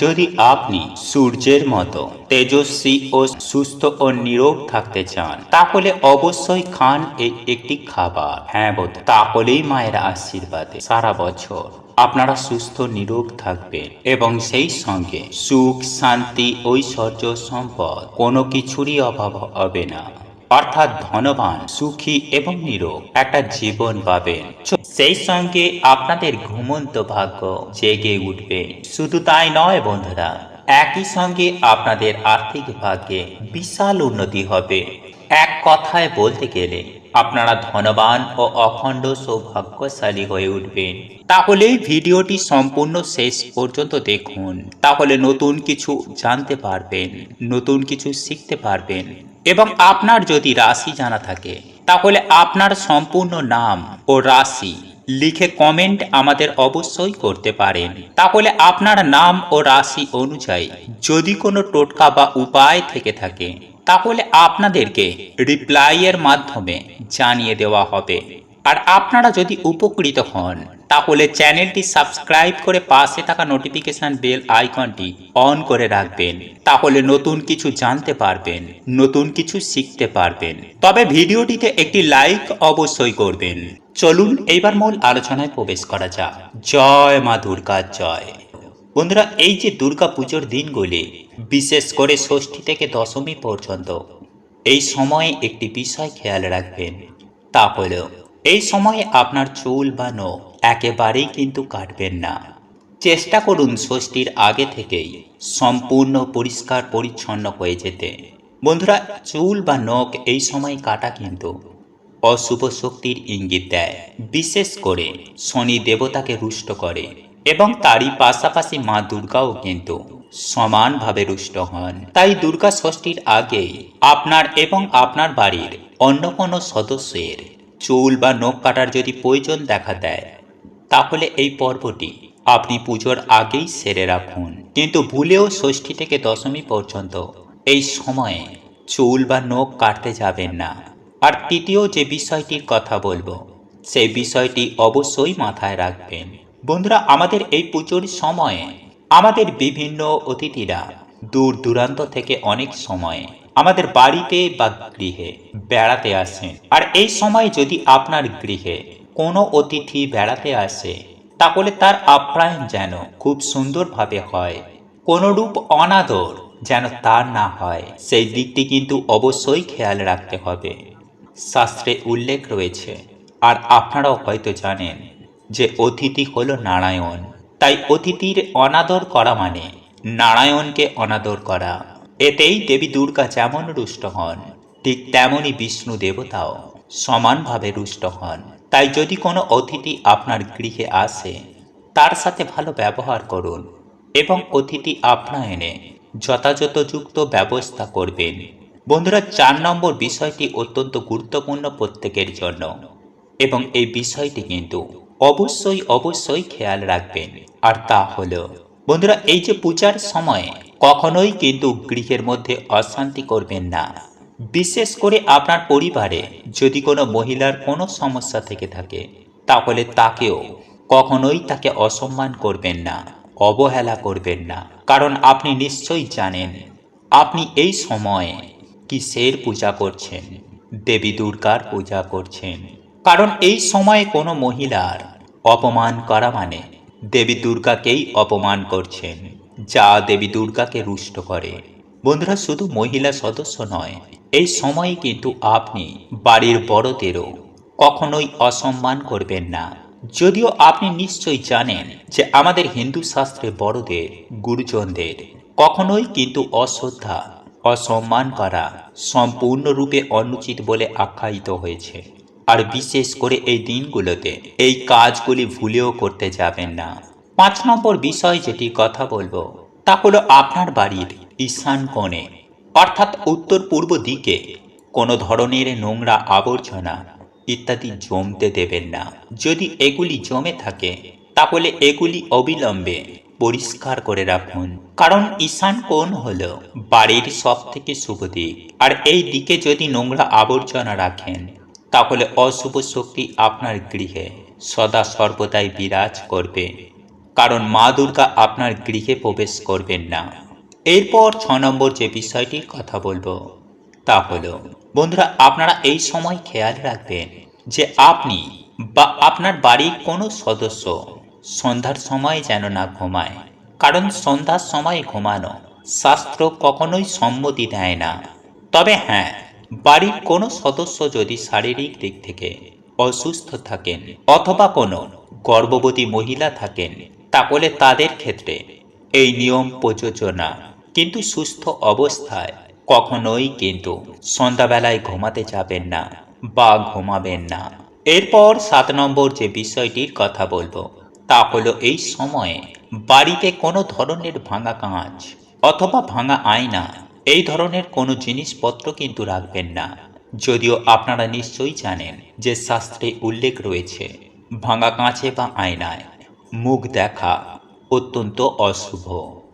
যদি আপনি সূর্যের মতো তেজস্বী ও সুস্থ ও নিরোগ থাকতে চান, তাহলে অবশ্যই খান এই একটি খাবার। হ্যাঁ বোধ তাহলেই মায়ের আশীর্বাদে সারা বছর আপনারা সুস্থ নিরোগ থাকবেন এবং সেই সঙ্গে সুখ, শান্তি, ঐশ্বর্য, সম্পদ কোনো কিছুরই অভাব হবে না। অর্থাৎ ধনবান, সুখী এবং নিরোগ, একটা জীবন পাবেন। সেই সঙ্গে আপনাদের ঘুমন্ত ভাগ্য জেগে উঠবে। শুধু তাই নয় বন্ধুরা, একই সঙ্গে আপনাদের আর্থিক ভাগ্যে বিশাল উন্নতি হবে। এক কথায় বলতে গেলে, আপনারা ধনবান ও অখণ্ড সৌভাগ্যশালী হয়ে উঠবেন। তাহলে ভিডিওটি সম্পূর্ণ শেষ পর্যন্ত দেখুন। তাহলে নতুন কিছু জানতে পারবেন, নতুন কিছু শিখতে পারবেন। এবং আপনার যদি রাশি জানা থাকে, তাহলে আপনার সম্পূর্ণ নাম ও রাশি লিখে কমেন্ট আমাদের অবশ্যই করতে পারেন। তাহলে আপনার নাম ও রাশি অনুযায়ী যদি কোনো টোটকা বা উপায় থেকে থাকে, তাহলে আপনাদেরকে রিপ্লাইয়ের মাধ্যমে জানিয়ে দেওয়া হবে। আর আপনারা যদি উপকৃত হন, তাহলে চ্যানেলটি সাবস্ক্রাইব করে পাশে থাকা নোটিফিকেশন বেল আইকনটি অন করে রাখবেন। তাহলে নতুন কিছু জানতে পারবেন, নতুন কিছু শিখতে পারবেন। তবে ভিডিওটিতে একটি লাইক অবশ্যই করবেন। চলুন এইবার মূল আলোচনায় প্রবেশ করা যাক। জয় মা দুর্গা, জয়। বন্ধুরা, এই যে দুর্গা পুজোর দিনগুলি, বিশেষ করে ষষ্ঠী থেকে দশমী পর্যন্ত, এই সময়ে একটি বিষয় খেয়াল রাখবেন। তা হল এই সময়ে আপনার চুল বা নখ একেবারেই কিন্তু কাটবেন না। চেষ্টা করুন ষষ্ঠীর আগে থেকেই সম্পূর্ণ পরিষ্কার পরিচ্ছন্ন হয়ে যেতে। বন্ধুরা, চুল বা নখ এই সময় কাটা কিন্তু অশুভ শক্তির ইঙ্গিত দেয়। বিশেষ করে শনি দেবতাকে রুষ্ট করে এবং তারই পাশাপাশি মা দুর্গাও কিন্তু সমানভাবে রুষ্ট হন। তাই দুর্গা ষষ্ঠীর আগেই আপনার এবং আপনার বাড়ির অন্য কোনো সদস্যের চুল বা নখ কাটার যদি প্রয়োজন দেখা দেয়, তাহলে এই পর্বটি আপনি পুজোর আগেই সেরে রাখুন। কিন্তু ভুলেও ষষ্ঠী থেকে দশমী পর্যন্ত এই সময়ে চুল বা নখ কাটতে যাবেন না। আর তৃতীয় যে বিষয়টির কথা বলব সেই বিষয়টি অবশ্যই মাথায় রাখবেন। বন্ধুরা, আমাদের এই পুজোর সময়ে আমাদের বিভিন্ন অতিথিরা দূর দূরান্ত থেকে অনেক সময় আমাদের বাড়িতে বা গৃহে বেড়াতে আসেন আর এই সময় যদি আপনার গৃহে কোনো অতিথি বেড়াতে আসে, তাহলে তার আপ্যায়ন যেন খুব সুন্দরভাবে হয়। কোনোরূপ অনাদর যেন তার না হয়, সেই দিকটি কিন্তু অবশ্যই খেয়াল রাখতে হবে। শাস্ত্রে উল্লেখ রয়েছে, আর আপনারাও হয়তো জানেন যে অতিথি হলো নারায়ণ। তাই অতিথির অনাদর করা মানে নারায়ণকে অনাদর করা। এতেই দেবী দুর্গা যেমন রুষ্ট হন, ঠিক তেমনই বিষ্ণু দেবতাও সমানভাবে রুষ্ট হন। তাই যদি কোনো অতিথি আপনার গৃহে আসে, তার সাথে ভালো ব্যবহার করুন এবং অতিথি আপনায়নে যথাযথযুক্ত ব্যবস্থা করবেন। বন্ধুরা, চার নম্বর বিষয়টি অত্যন্ত গুরুত্বপূর্ণ প্রত্যেকের জন্য এবং এই বিষয়টি কিন্তু অবশ্যই অবশ্যই খেয়াল রাখবেন। আর তা হলো, বন্ধুরা, এই যে পূজার সময় কখনোই কিন্তু গৃহের মধ্যে অশান্তি করবেন না। বিশেষ করে আপনার পরিবারে যদি কোনো মহিলার কোনো সমস্যা থেকে থাকে, তাহলে তাকেও কখনোই তাকে অসম্মান করবেন না, অবহেলা করবেন না। কারণ আপনি নিশ্চয়ই জানেন, আপনি এই সময়ে কিসের পূজা করছেন? দেবী দুর্গার পূজা করছেন। কারণ এই সময়ে কোনো মহিলার অপমান করা মানে দেবী দুর্গাকেই অপমান করছেন। যা দেবী দুর্গাকে রুষ্ট করে। বন্ধুরা, শুধু মহিলা সদস্য নয়, এই সময়ে কিন্তু আপনি বাড়ির বড়দেরও কখনোই অসম্মান করবেন না। যদিও আপনি নিশ্চয়ই জানেন যে আমাদের হিন্দু শাস্ত্রে বড়দের, গুরুজনদের কখনোই কিন্তু অশ্রদ্ধা, অসম্মান করা সম্পূর্ণরূপে অনুচিত বলে আখ্যায়িত হয়েছে। আর বিশেষ করে এই দিনগুলোতে এই কাজগুলি ভুলেও করতে যাবেন না। পাঁচ নম্বর বিষয় যেটি কথা বলব, তা হলো আপনার বাড়ির ঈশান কোণে, অর্থাৎ উত্তর পূর্ব দিকে কোনো ধরনের নোংরা আবর্জনা ইত্যাদি জমতে দেবেন না। যদি এগুলি জমে থাকে, তাহলে এগুলি অবিলম্বে পরিষ্কার করে রাখুন। কারণ ঈশান কোণ হল বাড়ির সব থেকে শুভ দিক। আর এই দিকে যদি নোংরা আবর্জনা রাখেন, তাহলে অশুভ শক্তি আপনার গৃহে সদা সর্বদাই বিরাজ করবে। কারণ মা দুর্গা আপনার গৃহে প্রবেশ করবেন না। এরপর ছ নম্বর যে বিষয়টির কথা বলব, তা হলো, বন্ধুরা, আপনারা এই সময় খেয়াল রাখবেন যে আপনি বা আপনার বাড়ির কোনো সদস্য সন্ধ্যার সময় যেন না ঘুমায়। কারণ সন্ধ্যার সময় ঘুমানো শাস্ত্র কখনোই সম্মতি দেয় না। তবে হ্যাঁ বাড়ির কোনো সদস্য যদি শারীরিক দিক থেকে অসুস্থ থাকেন অথবা কোনো গর্ভবতী মহিলা থাকেন তাহলে তাদের ক্ষেত্রে এই নিয়ম প্রযোজ্য না। কিন্তু সুস্থ অবস্থায় কখনোই কিন্তু সন্ধ্যাবেলায় ঘুমাতে যাবেন না বা ঘুমাবেন না। এরপর সাত নম্বর যে বিষয়টির কথা বলব, তা হলো এই সময়ে বাড়িতে কোনো ধরনের ভাঙা কাঁচ অথবা ভাঙা আয়না, এই ধরনের কোনো জিনিসপত্র কিন্তু রাখবেন না। যদিও আপনারা নিশ্চয়ই জানেন যে শাস্ত্রে উল্লেখ রয়েছে, ভাঙা কাঁচে বা আয়নায় মুখ দেখা অত্যন্ত অশুভ।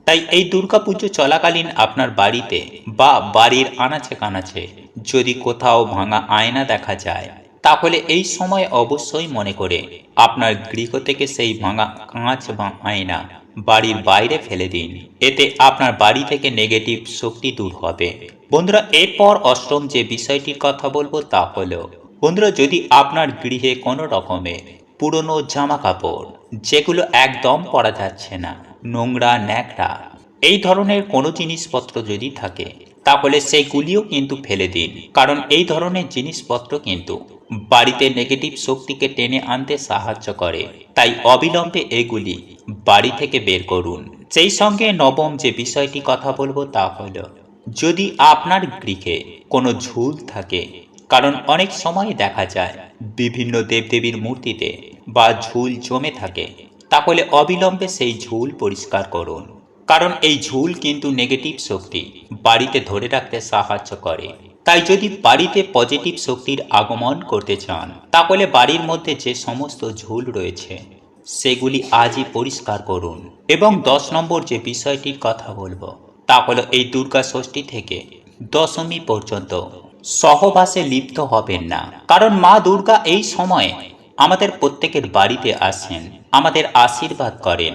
তাই এই দুর্গাপুজো চলাকালীন আপনার বাড়িতে বা বাড়ির আনাচে কানাচে যদি কোথাও ভাঙা আয়না দেখা যায়, তাহলে এই সময় অবশ্যই মনে করে আপনার গৃহ থেকে সেই ভাঙা কাঁচ বা আয়না বাড়ির বাইরে ফেলে দিন। এতে আপনার বাড়ি থেকে নেগেটিভ শক্তি দূর হবে। বন্ধুরা, এরপর অষ্টম যে বিষয়টির কথা বলব তা হলো, বন্ধুরা, যদি আপনার গৃহে কোনো রকমের পুরনো জামা কাপড় যেগুলো একদম পরা যাচ্ছে না, নোংরা, ন্যাকড়া। এই ধরনের কোনো জিনিসপত্র যদি থাকে, তাহলে সেইগুলিও কিন্তু ফেলে দিন। কারণ এই ধরনের জিনিসপত্র কিন্তু বাড়িতে নেগেটিভ শক্তিকে টেনে আনতে সাহায্য করে। তাই অবিলম্বে এগুলি বাড়ি থেকে বের করুন। সেই সঙ্গে নবম যে বিষয়টি কথা বলব তা হলো, যদি আপনার গৃহে কোনো ঝুল থাকে কারণ অনেক সময় দেখা যায়, বিভিন্ন দেবদেবীর মূর্তিতে বা ঝুল জমে থাকে। তাহলে অবিলম্বে সেই ঝুল পরিষ্কার করুন। কারণ এই ঝুল কিন্তু নেগেটিভ শক্তি বাড়িতে ধরে রাখতে সাহায্য করে। তাই যদি বাড়িতে পজিটিভ শক্তির আগমন করতে চান, তাহলে বাড়ির মধ্যে যে সমস্ত ঝুল রয়েছে, সেগুলি আজই পরিষ্কার করুন। এবং দশ নম্বর যে বিষয়টির কথা বলব, তা হলো এই দুর্গা ষষ্ঠী থেকে দশমী পর্যন্ত সহবাসে লিপ্ত হবেন না। কারণ মা দুর্গা এই সময়ে আমাদের প্রত্যেকের বাড়িতে আসেন, আমাদের আশীর্বাদ করেন।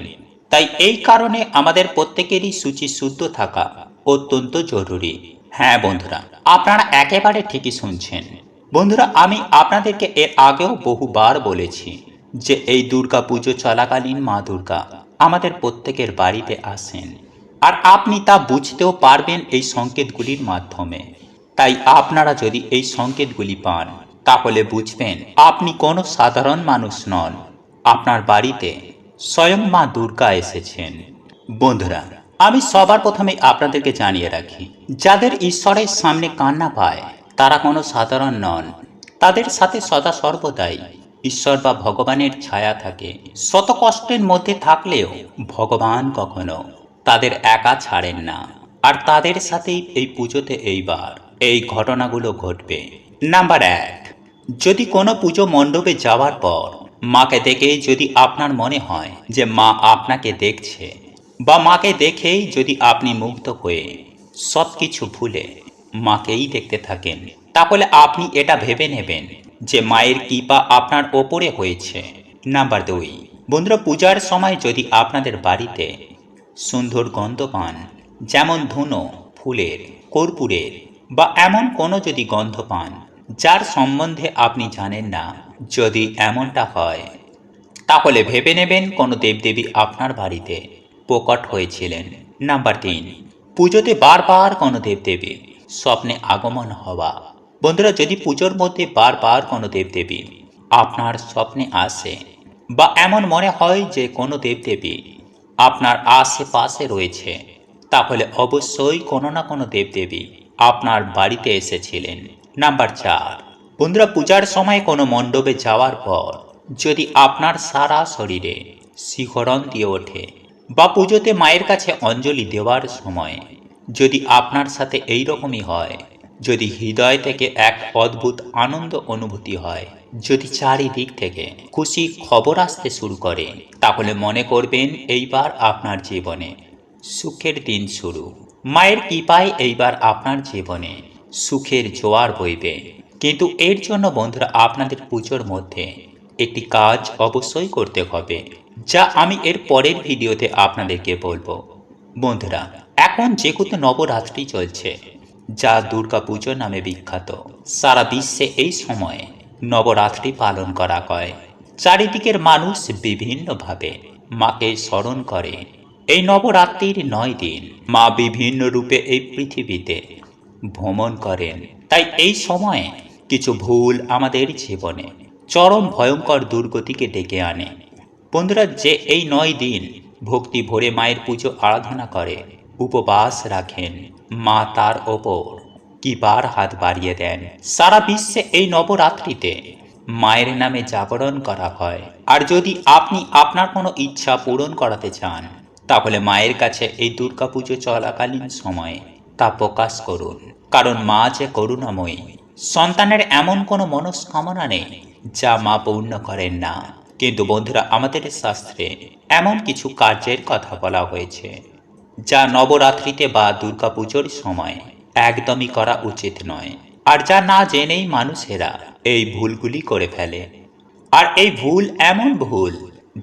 তাই এই কারণে আমাদের প্রত্যেকেরই সূচি শুদ্ধ থাকা অত্যন্ত জরুরি। হ্যাঁ বন্ধুরা, আপনারা একেবারে ঠিকই শুনছেন। বন্ধুরা, আমি আপনাদেরকে এর আগেও বহুবার বলেছি যে এই দুর্গা পুজো চলাকালীন মা দুর্গা আমাদের প্রত্যেকের বাড়িতে আসেন। আর আপনি তা বুঝতেও পারবেন এই সংকেতগুলির মাধ্যমে। তাই আপনারা যদি এই সংকেতগুলি পান, তাহলে বুঝবেন আপনি কোনো সাধারণ মানুষ নন। আপনার বাড়িতে স্বয়ং মা দুর্গা এসেছেন। বন্ধুরা, আমি সবার প্রথমে আপনাদেরকে জানিয়ে রাখি, যাদের ঈশ্বরের সামনে কান্না পায়, তারা কোনো সাধারণ নন। তাদের সাথে সদা সর্বদাই ঈশ্বর বা ভগবানের ছায়া থাকে। শত কষ্টের মধ্যে থাকলেও ভগবান কখনো তাদের একা ছাড়েন না। আর তাদের সাথেই এই পুজোতে এইবার এই ঘটনাগুলো ঘটবে। নাম্বার এক, যদি কোনো পুজো মণ্ডপে যাওয়ার পর মাকে দেখে যদি আপনার মনে হয় যে মা আপনাকে দেখছে বা মাকে দেখেই যদি আপনি মুগ্ধ হয়ে সব কিছু ভুলে মাকেই দেখতে থাকেন, তাহলে আপনি এটা ভেবে নেবেন যে মায়ের কৃপা আপনার ওপরে হয়েছে। নাম্বার দুই, বন্ধুরা পূজার সময় যদি আপনাদের বাড়িতে সুন্দর গন্ধ পান, যেমন ধুনো, ফুলের, কর্পূরের বা এমন কোনো যদি গন্ধ পান, যার সম্বন্ধে আপনি জানেন না, যদি এমনটা হয়, তাহলে ভেবে নেবেন কোনো দেবদেবী আপনার বাড়িতে প্রকট হয়েছিলেন। নাম্বার তিন, পুজোতে বারবার কোনো দেবদেবী স্বপ্নে আগমন হওয়া। বন্ধুরা, যদি পুজোর মধ্যে বারবার কোনো দেবদেবী আপনার স্বপ্নে আসে বা এমন মনে হয় যে কোনো দেবদেবী আপনার আশেপাশে রয়েছে, তাহলে অবশ্যই কোনো না কোনো দেবদেবী আপনার বাড়িতে এসেছিলেন। নাম্বার চার। বন্ধুরা, পূজার সময় কোনো মণ্ডপে যাওয়ার পর যদি আপনার সারা শরীরে শিহরণ দিয়ে ওঠে বা পুজোতে মায়ের কাছে অঞ্জলি দেওয়ার সময় যদি আপনার সাথে এই রকমই হয়, যদি হৃদয় থেকে এক অদ্ভুত আনন্দ অনুভূতি হয়, যদি চারিদিক থেকে খুশি খবর আসতে শুরু করে, তাহলে মনে করবেন এইবার আপনার জীবনে সুখের দিন শুরু। মায়ের কৃপায় এইবার আপনার জীবনে সুখের জোয়ার বইবে। কিন্তু এর জন্য বন্ধুরা আপনাদের পুজোর মধ্যে একটি কাজ অবশ্যই করতে হবে, যা আমি এর পরের ভিডিওতে আপনাদেরকে বলব। বন্ধুরা, এখন যেহেতু নবরাত্রি চলছে, যা দুর্গা পুজো নামে বিখ্যাত। সারা বিশ্বে এই সময়ে নবরাত্রি পালন করা হয়। চারিদিকের মানুষ বিভিন্নভাবে মাকে স্মরণ করে এই নবরাত্রির নয় দিন মা বিভিন্ন রূপে এই পৃথিবীতে ভ্রমণ করেন। তাই এই সময়ে কিছু ভুল আমাদের জীবনে, চরম ভয়ঙ্কর দুর্গতিকে ডেকে আনে। বন্ধুরা, যে এই নয় দিন ভক্তি ভরে মায়ের পুজো আরাধনা করে, উপবাস রাখেন মা তার ওপর কিবার হাত বাড়িয়ে দেন। সারা বিশ্বে এই নবরাত্রিতে মায়ের নামে জাগরণ করা হয়। আর যদি আপনি আপনার কোনো ইচ্ছা পূরণ করাতে চান তাহলে মায়ের কাছে এই দুর্গাপুজো চলাকালীন সময়ে তা প্রকাশ করুন। কারণ মা যে করুণাময়ী, সন্তানের এমন কোনো মনস্কামনা নেই যা মা পূর্ণ করেন না। কিন্তু বন্ধুরা, আমাদের শাস্ত্রে এমন কিছু কার্যের কথা বলা হয়েছে, যা নবরাত্রিতে বা দুর্গাপুজোর সময় একদমই করা উচিত নয়। আর যা না জেনেই মানুষেরা এই ভুলগুলি করে ফেলে। আর এই ভুল এমন ভুল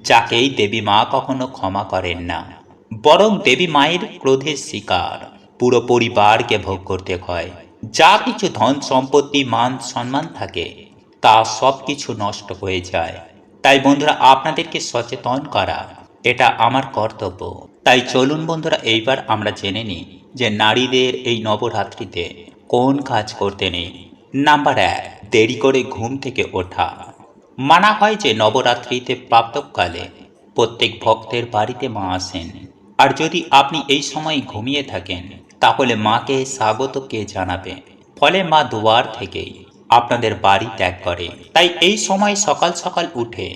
যাকেই দেবী মা কখনো ক্ষমা করেন না। বরং দেবী মায়ের ক্রোধের শিকার। পুরো পরিবারকে ভোগ করতে হয়। যা কিছু ধন সম্পত্তি, মান সম্মান থাকে, তা সব কিছু নষ্ট হয়ে যায়। তাই বন্ধুরা, আপনাদেরকে সচেতন করা, এটা আমার কর্তব্য। তাই চলুন বন্ধুরা, এইবার আমরা জেনে নিই যে নারীদের এই নবরাত্রিতে কোন কাজ করতে নেই। নাম্বার এক, দেরি করে ঘুম থেকে ওঠা। মানা হয় যে নবরাত্রিতে প্রাপ্তকালে প্রত্যেক ভক্তের বাড়িতে মা আসেন। আর যদি আপনি এই সময় ঘুমিয়ে থাকেন, তাহলে মাকে স্বাগতকে জানাবে। ফলে মা দুয়ার থেকেই আপনাদের বাড়ি ত্যাগ করে। তাই এই সময় সকাল সকাল উঠে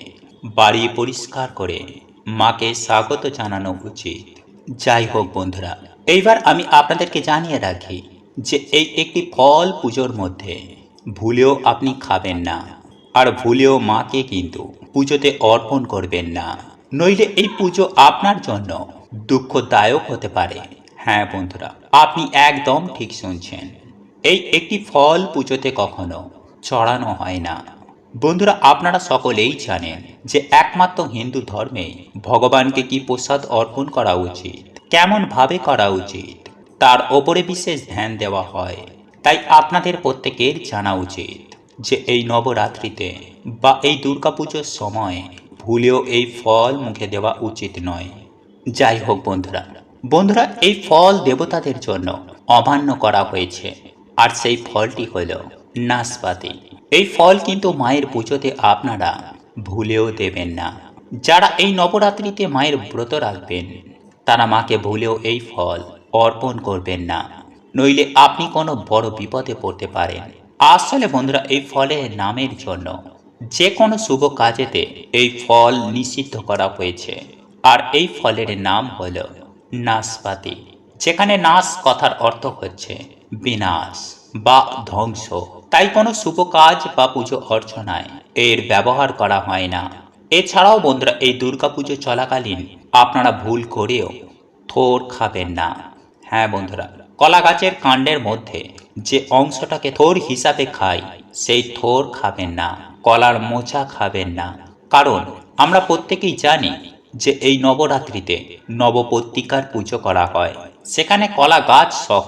বাড়ি পরিষ্কার করে মাকে স্বাগত জানানো উচিত। যাই হোক বন্ধুরা, এইবার আমি আপনাদেরকে জানিয়ে রাখি যে এই একটি ফল পুজোর মধ্যে ভুলেও আপনি খাবেন না। আর ভুলেও মাকে কিন্তু পুজোতে অর্পণ করবেন না। নইলে এই পুজো আপনার জন্য দুঃখদায়ক হতে পারে। হ্যাঁ বন্ধুরা, আপনি একদম ঠিক শুনছেন। এই একটি ফল পুজোতে কখনো চড়ানো হয় না। বন্ধুরা, আপনারা সকলেই জানেন যে একমাত্র হিন্দু ধর্মে ভগবানকে কি প্রসাদ অর্পণ করা উচিত কেমন ভাবে করা উচিত, তার ওপরে বিশেষ ধ্যান দেওয়া হয়। তাই আপনাদের প্রত্যেকের জানা উচিত যে এই নবরাত্রিতে বা এই দুর্গাপুজোর সময় ভুলেও এই ফল মুখে দেওয়া উচিত নয়। যাই হোক বন্ধুরা বন্ধুরা এই ফল দেবতাদের জন্য অমান্য করা হয়েছে। আর সেই ফলটি হল নাশপাতি। এই ফল কিন্তু মায়ের পুজোতে আপনারা ভুলেও দেবেন না। যারা এই নবরাত্রিতে মায়ের ব্রত রাখবেন, তারা মাকে ভুলেও এই ফল অর্পণ করবেন না। নইলে আপনি কোনো বড় বিপদে পড়তে পারেন। আসলে বন্ধুরা, এই ফলের নামের জন্য যে কোনো শুভ কাজেতে এই ফল নিষিদ্ধ করা হয়েছে। আর এই ফলের নাম হল নাসপাতি যেখানে নাশ কথার অর্থ হচ্ছে বিনাশ বা ধ্বংস। তাই কোনো শুভ কাজ বা পুজো অর্চনায় এর ব্যবহার করা হয় না। এছাড়াও বন্ধুরা, এই দুর্গাপুজো চলাকালীন আপনারা ভুল করেও থোর খাবেন না। হ্যাঁ বন্ধুরা, কলা গাছের কাণ্ডের মধ্যে যে অংশটাকে থোর হিসাবে খাই, সেই থোর খাবেন না, কলার মোচা খাবেন না। কারণ আমরা প্রত্যেকেই জানি যে এই নবরাত্রিতে নবপত্রিকার পুজো করা হয়। সেখানে কলা গাছ সহ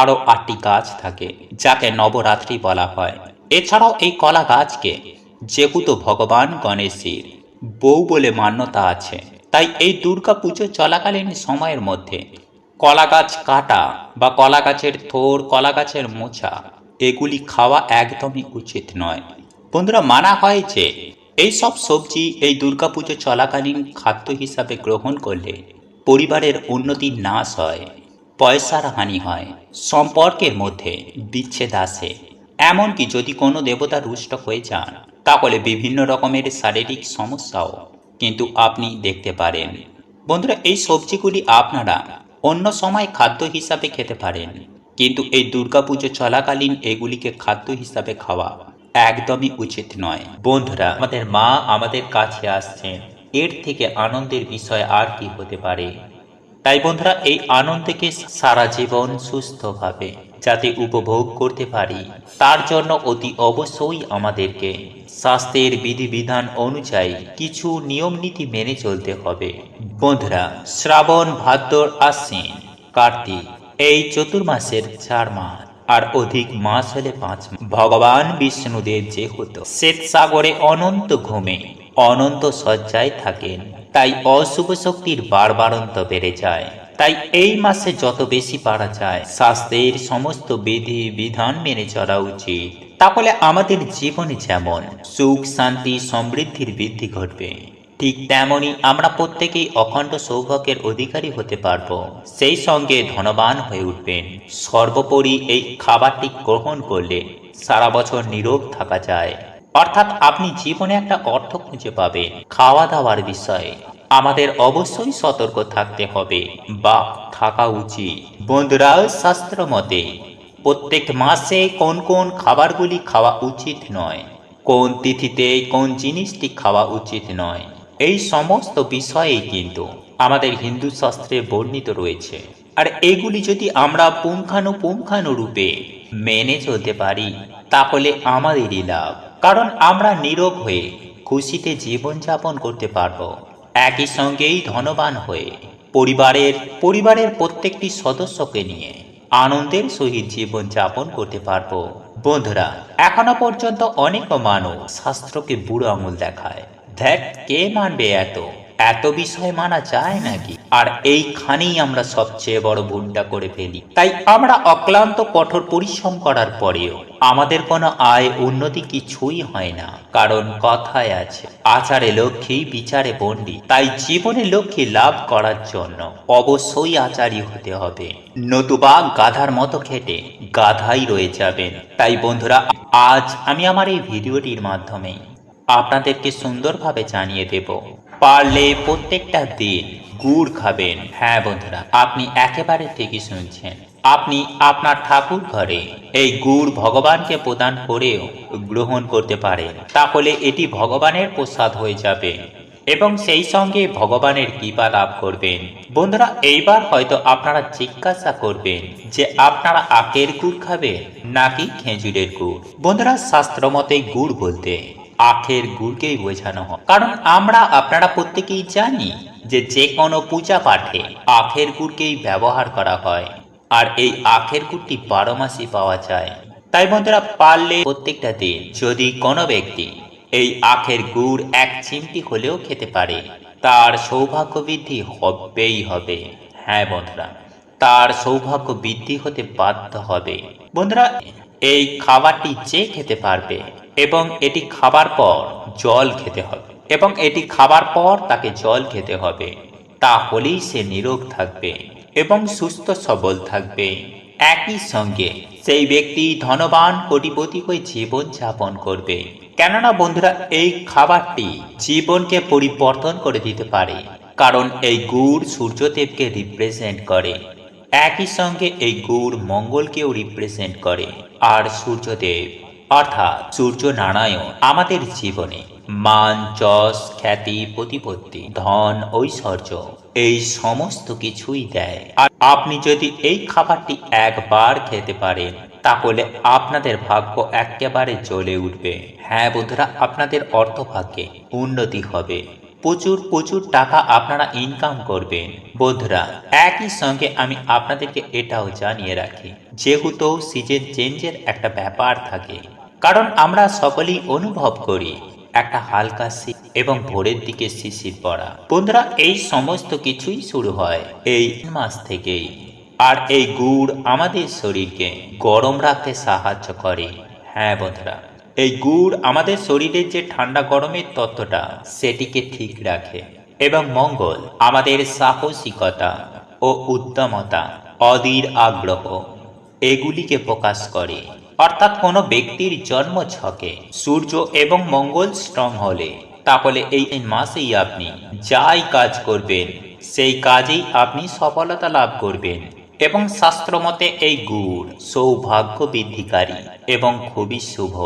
আরও আটটি গাছ থাকে, যাকে নবরাত্রি বলা হয়। এছাড়াও এই কলা গাছকে যেহেতু ভগবান গণেশের বউ বলে মান্যতা আছে, তাই এই দুর্গা পুজো চলাকালীন সময়ের মধ্যে কলা গাছ কাটা বা কলা গাছের থোর, কলা গাছের মোচা এগুলি খাওয়া একদমই উচিত নয়। বন্ধুরা, মানা হয় যে এই সব সবজি এই দুর্গাপুজো চলাকালীন খাদ্য হিসাবে গ্রহণ করলে পরিবারের উন্নতির নাশ হয়, পয়সার হানি হয়, সম্পর্কের মধ্যে বিচ্ছেদ আসে। এমনকি যদি কোনো দেবতা রুষ্ট হয়ে যান, তাহলে বিভিন্ন রকমের শারীরিক সমস্যাও কিন্তু আপনি দেখতে পারেন। বন্ধুরা, এই সবজিগুলি আপনারা অন্য সময় খাদ্য হিসাবে খেতে পারেন, কিন্তু এই দুর্গাপুজো চলাকালীন এগুলিকে খাদ্য হিসাবে খাওয়া একদমই উচিত নয়। বন্ধুরা, আমাদের মা আমাদের কাছে আসছেন এর থেকে আনন্দের বিষয় আর কি হতে পারে? তাই বন্ধুরা, এই আনন্দকে সারা জীবন সুস্থভাবে যাতে উপভোগ করতে পারি, তার জন্য অতি অবশ্যই আমাদেরকে স্বাস্থ্যের বিধিবিধান অনুযায়ী কিছু নিয়ম নীতি মেনে চলতে হবে। বন্ধুরা, শ্রাবণ ভাদ্র আশ্বিন কার্তিক, এই চতুর্মাসের চার মাস। আর অধিক মাস হলে পাঁচ ভগবান বিষ্ণুদেব যে হতো, শ্বেত সাগরে অনন্ত ঘুমে, অনন্ত শয্যায় থাকেন। তাই অশুভ শক্তির বারবারন্ত বেড়ে যায়। তাই এই মাসে যত বেশি পারা যায়, স্বাস্থ্যের সমস্ত বিধি বিধান মেনে চলা উচিত। তাহলে আমাদের জীবনে যেমন, সুখ, শান্তি, সমৃদ্ধির বৃদ্ধি ঘটবে। ঠিক তেমনি আমরা প্রত্যেকেই অখণ্ড সৌভাগ্যের অধিকারী হতে পারব। সেই সঙ্গে ধনবান হয়ে উঠবেন। সর্বোপরি এই খাবারটি গ্রহণ করলে সারা বছর নীরব থাকা যায়। অর্থাৎ আপনি জীবনে একটা অর্থ খুঁজে পাবেন খাওয়া দাওয়ার বিষয়ে। আমাদের অবশ্যই সতর্ক থাকতে হবে। বা থাকা উচিত। বন্ধুরা, শাস্ত্র মতে প্রত্যেক মাসে কোন কোন খাবারগুলি খাওয়া উচিত নয়। কোন তিথিতে কোন জিনিসটি খাওয়া উচিত নয়। এই সমস্ত বিষয়েই কিন্তু আমাদের হিন্দু শাস্ত্রে বর্ণিত রয়েছে। আর এগুলি যদি আমরা পুঙ্খানুপুঙ্খানুরূপে মেনে চলতে পারি, তাহলে আমাদেরই লাভ। কারণ আমরা নীরব হয়ে খুশিতে জীবনযাপন করতে পারব। একই সঙ্গেই ধনবান হয়ে পরিবারের পরিবারের প্রত্যেকটি সদস্যকে নিয়ে আনন্দের সহিত জীবন যাপন করতে পারব। বন্ধুরা, এখনও পর্যন্ত অনেক মানুষ শাস্ত্রকে বুড়ো আঙুল দেখায়। দেখ কে মানবে এত? এত বিষয় মানা যায় নাকি? আর এইখানেই আমরা সবচেয়ে বড় ভুলটা করে ফেলি। তাই আমরা অক্লান্ত কঠোর পরিশ্রম করার পরেও আমাদের কোনো আয় উন্নতি কিছুই হয় না। কারণ কথায় আছে, আচারে লক্ষ্মী, বিচারে পণ্ডিত। তাই জীবনে লক্ষ্মী লাভ করার জন্য অবশ্যই আচারী হতে হবে। নতুবা গাধার মতো খেটে গাধাই রয়ে যাবেন। তাই বন্ধুরা, আজ আমি আমার এই ভিডিওটির মাধ্যমে আপনাদেরকে সুন্দরভাবে জানিয়ে দেব। পারলে প্রত্যেকটা দিন গুড় খাবেন। হ্যাঁ বন্ধুরা, আপনি একেবারে ঠিকই শুনছেন। আপনি আপনার ঠাকুর ঘরে এই গুড় ভগবানকে প্রদান করেও গ্রহণ করতে পারেন। তাহলে এটি ভগবানের প্রসাদ হয়ে যাবে এবং সেই সঙ্গে ভগবানের কৃপা লাভ করবেন। বন্ধুরা, এইবার হয়তো আপনারা জিজ্ঞাসা করবেন যে আপনারা আখের গুড় খাবেন নাকি খেজুরের গুড়? বন্ধুরা, শাস্ত্র মতে গুড় বলতে আখের গুড়কেই বোঝানো হয়। কারণ আমরা, আপনারা প্রত্যেকেই জানি যে যে কোনো পূজা পাঠে আখের গুড়কেই ব্যবহার করা হয়। আর এই আখের গুড়টি বারো মাসই পাওয়া যায়। তাই বন্ধুরা, পারলে প্রত্যেকটা দিন যদি কোনো ব্যক্তি এই আখের গুড় এক চিমটি হলেও খেতে পারে, তার সৌভাগ্য বৃদ্ধি হবেই হবে। হ্যাঁ বন্ধুরা, তার সৌভাগ্য বৃদ্ধি হতে বাধ্য হবে। বন্ধুরা, এই খাবারটি যে খেতে পারবে এবং এটি খাবার পর জল খেতে হবে। এবং এটি খাবার পর তাকে জল খেতে হবে। তাহলেই সে নিরোগ থাকবে এবং সুস্থ সবল থাকবে। একই সঙ্গে সেই ব্যক্তি ধনবান কোটিপতি হয়ে জীবন যাপন করবে। কেননা বন্ধুরা, এই খাবারটি জীবনকে পরিবর্তন করে দিতে পারে। কারণ এই গুড় সূর্যদেবকে রিপ্রেজেন্ট করে। একই সঙ্গে এই গুড় মঙ্গলকেও রিপ্রেজেন্ট করে। আর সূর্যদেব অর্থাৎ সূর্য নারায়ণ আমাদের জীবনে মান, যশ, খ্যাতি, প্রতিপত্তি, ধন, ঐশ্বর্য, এই সমস্ত কিছুই দেয়। আর আপনি যদি এই খাবারটি একবার খেতে পারেন, তাহলে আপনাদের ভাগ্য একেবারে জ্বলে উঠবে। হ্যাঁ বন্ধুরা, আপনাদের অর্থভাগ্যে উন্নতি হবে। প্রচুর প্রচুর টাকা আপনারা ইনকাম করবেন। বন্ধুরা, একই সঙ্গে আমি আপনাদেরকে এটাও জানিয়ে রাখি, যেহেতু সিজন চেঞ্জের একটা ব্যাপার থাকে কারণ আমরা সকলেই অনুভব করি, একটা হালকা শীত এবং ভোরের দিকে শিশির পড়া। বন্ধুরা, এই সমস্ত কিছুই শুরু হয় এই মাস থেকেই। আর এই গুড় আমাদের শরীরকে গরম রাখতে সাহায্য করে। হ্যাঁ বন্ধুরা, এই গুড় আমাদের শরীরের যে ঠান্ডা গরমের তত্ত্বটা, সেটিকে ঠিক রাখে এবং মঙ্গল আমাদের সাহসিকতা ও উদ্যমতা, অধীর আগ্রহ, এগুলিকে প্রকাশ করে। অর্থাৎ কোনো ব্যক্তির জন্ম ছকে, সূর্য এবং মঙ্গল স্ট্রং হলে। তাহলে এই মাসেই আপনি যাই কাজ করবেন, সেই কাজেই আপনি সফলতা লাভ করবেন এবং শাস্ত্রমতে এই গুড় সৌভাগ্য বৃদ্ধিকারী এবং খুবই শুভ।